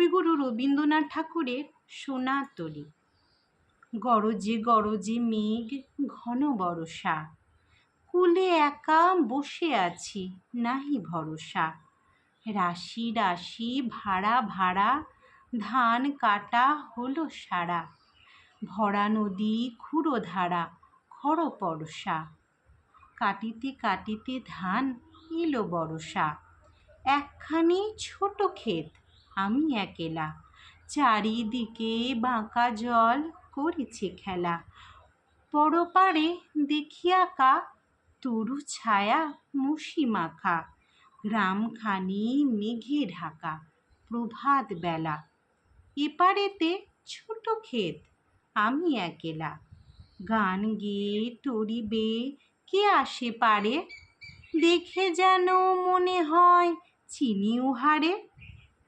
কবিগুরু রবীন্দ্রনাথ ঠাকুরের সোনার তরী গরজে গরজে মেঘ, ঘন বরষা। কুলে একা বসে আছি, নাহি ভরসা। রাশি রাশি ভাড়া ভাড়া, ধান কাটা হলো সারা। ভরা নদী খুঁড়ো ধারা খর পরশা কাটিতে কাটিতে ধান এলো বরষা একখানি ছোট ক্ষেত আমি একেলা। চারিদিকে বাঁকা জল করেছে খেলা। পরপারে দেখি আঁকা তরু ছায়া মুষি মাখা। গ্রামখানি মেঘে ঢাকা, প্রভাত বেলা। এপারেতে ছোট ক্ষেত, আমি একেলা। গান গেয়ে তরি বেয়ে কে আসে পারে? দেখে যেন মনে হয় চিনি উহারে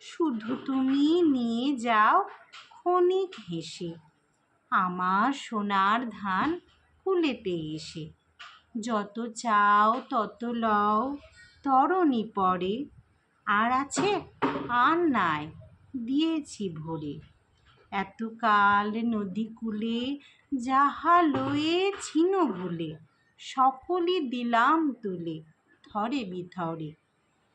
শুধু তুমি নিয়ে যাও ক্ষণিক হেসে। আমার সোনার ধান কুলেতে এসে। যত চাও তত লও, তরণী পরে আর আছে আর নাই দিয়েছি ভরে। এতকাল নদী কূলে যাহা লয়ে ছিন ভুলে সকলই দিলাম তুলে, থরে বিথরে।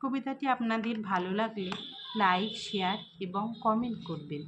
কবিতাটি আপনাদের ভালো লাগলে লাইক শেয়ার এবং কমেন্ট করবেন।